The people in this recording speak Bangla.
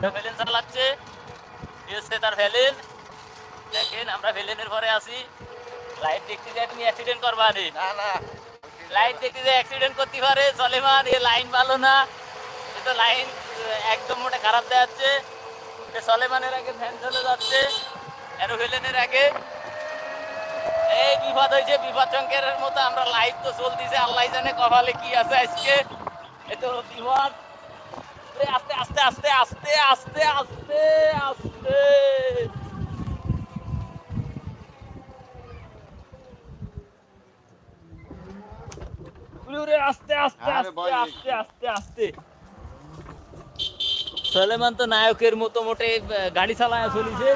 এটা ভেলেন চালাচ্ছে এসছে তার ভেলেন দেখেন আমরা ভেলেনের পরে আছি। লাইভ দেখতে যাই তুমি অ্যাক্সিডেন্ট করবা নি। না না। লাইন দেখতে যে অ্যাক্সিডেন্ট করতে পারে। সলেমান এ লাইন ভালো না। এ তো লাইন একদম মোটে খারাপ দেখাচ্ছে। এ সলেমানের আগে ভ্যান চলে যাচ্ছে। অ্যারোভেলেনের আগে। এই বিপদ হয়েছে বিপদ চঙ্কের মতো আমরা লাইভ তো চলতেছে। আল্লাহ জানে কপালে কি আছে আজকে। এ তো বিপদ। আস্তে আস্তে আস্তে আস্তে আস্তে। আস্তে আস্তে আস্তে আস্তে আস্তে আস্তে আস্তে আস্তে। সলেমান তো নায়কের মতো মোটে গাড়ি চালায় চলিছে।